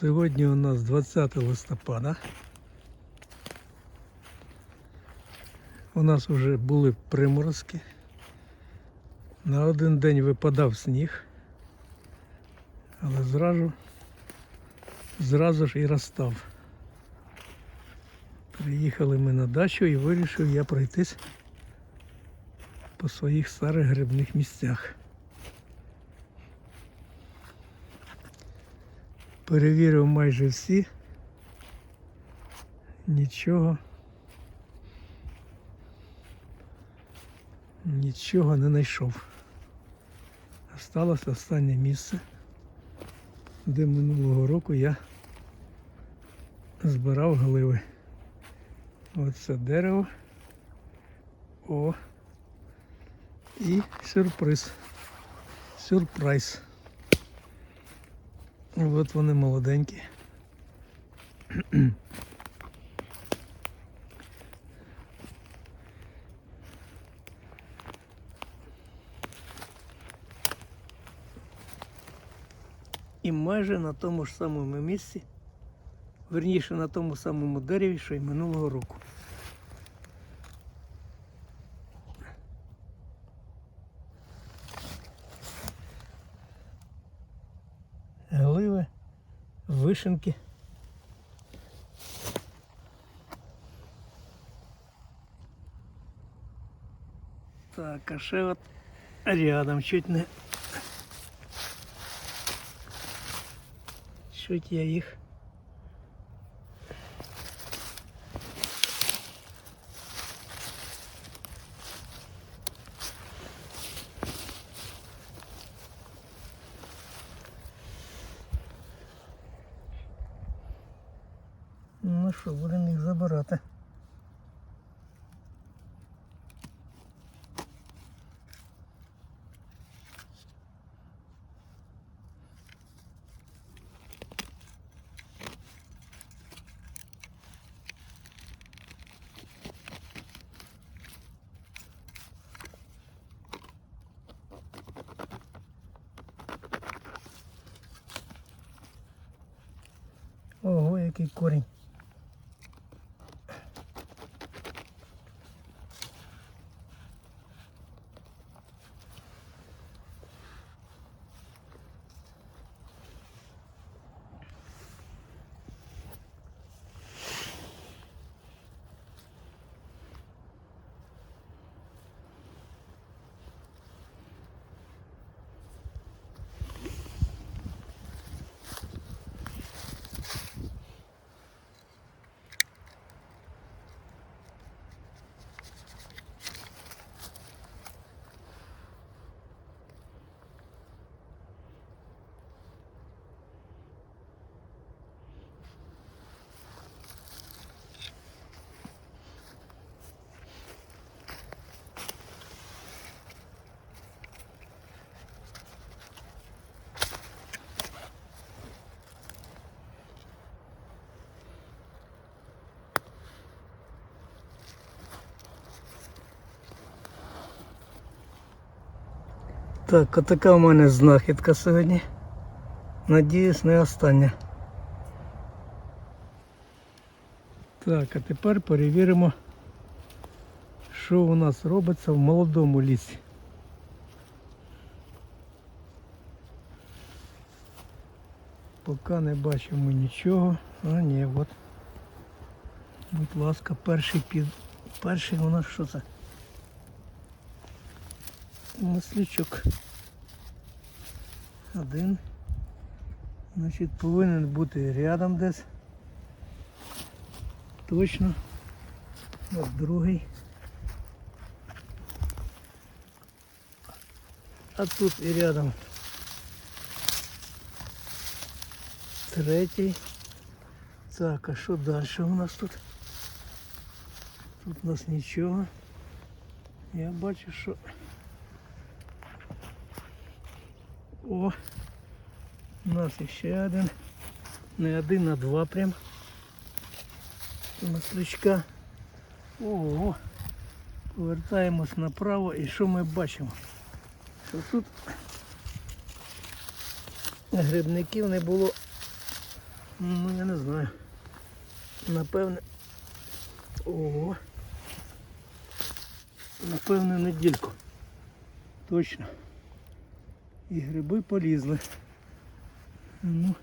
Сьогодні у нас 20 листопада. У нас вже були приморозки. На один день випадав сніг, але зразу, зразу ж і розстав. Приїхали ми на дачу і вирішив я пройтись по своїх старих грибних місцях. Перевірив майже всі. Нічого. Нічого не знайшов. Осталось останнє місце, де минулого року я збирав гливи. Оце дерево. О. І сюрприз. Сюрприз. От вони молоденькі. І майже на тому ж самому місці, верніше на тому самому дереві, що й минулого року. Вишенки. Так, а ще от рядом чуть не. Чуть я їх. Що, будемо їх забирати. Ого, який корінь. Так, отака у мене знахідка сьогодні. Надіюсь, не остання. Так, а тепер перевіримо, що у нас робиться в молодому лісі. Поки не бачимо нічого. А ні, от. Будь ласка, перший під. Перший у нас що це? Маслячок. Один. Значить повинен бути рядом десь. Точно. От другий. А тут і рядом. Третій. Так, а що далі у нас тут? Тут у нас нічого. Я бачу, що О, у нас ще один. Не один, а два прям. Маслячка. Ого. Повертаємось направо і що ми бачимо? Що тут грибників не було Ну, я не знаю. Напевне. Ого. Напевне, недільку. Точно. І гриби полізли. Ну,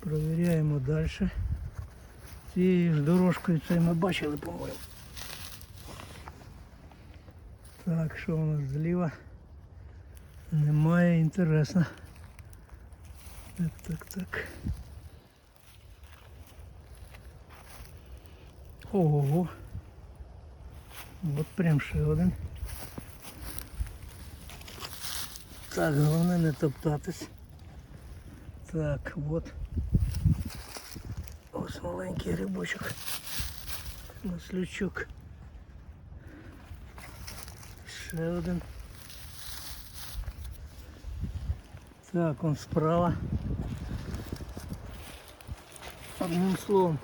провіряємо далі. Цією ж дорожкою це ми бачили, по-моєму. Так, що у нас зліва? Немає, інтересно. Так, так, так. Ого. От прям ще один. Так, головне не топтатись. Так, от. Ось маленький грибочок. Маслючок. Ще один. Так, он справа. Одним словом,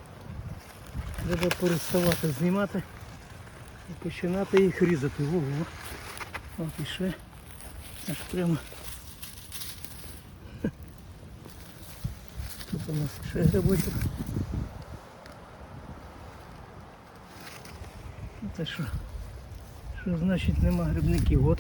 треба переставати знімати і починати їх різати. Ого. От і ще. Аж прямо. Тут у нас ще грибочок. Це що? Що значить нема грибників? От.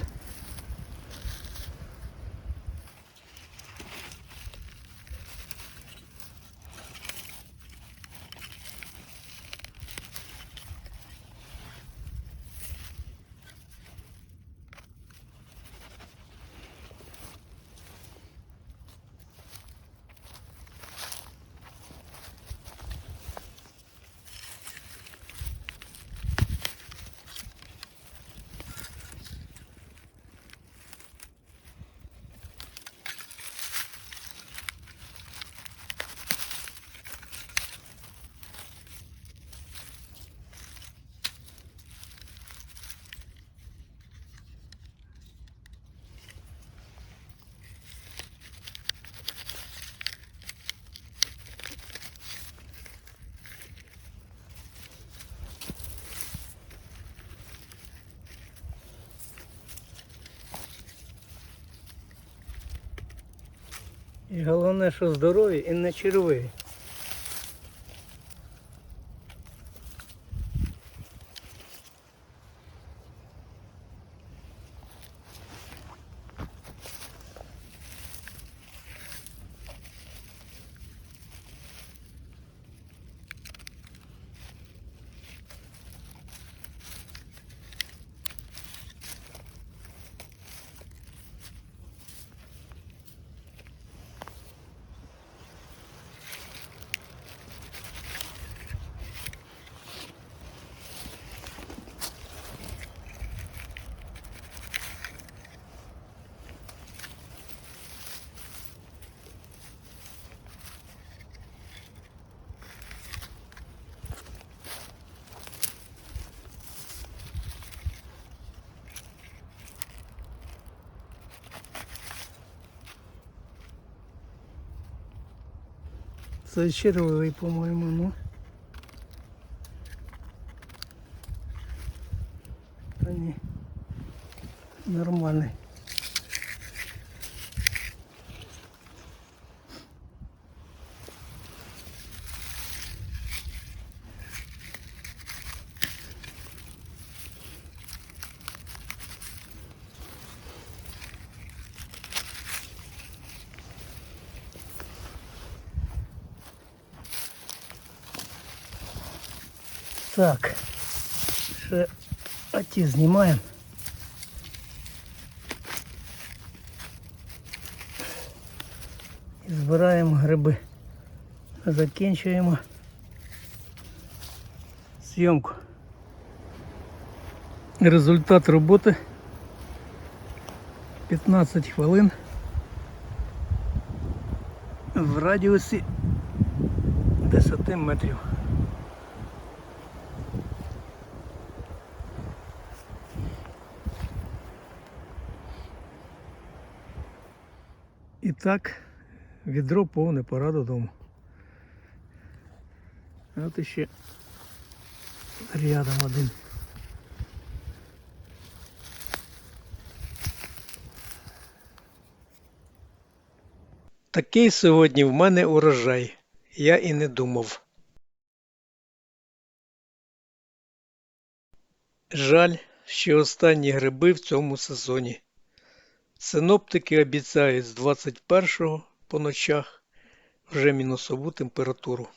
І головне, що здорові і не червиві. Це по-моєму, ну. Та ні. Нормальний. Так, ще оті знімаємо. І збираємо гриби. Закінчуємо зйомку. Результат роботи 15 хвилин в радіусі 10 метрів. Так, відро повне, пора додому. От іще рядом один. Такий сьогодні в мене урожай. я і не думав. Жаль, що останні гриби в цьому сезоні. Синоптики обіцяють з 21-го по ночах вже мінусову температуру.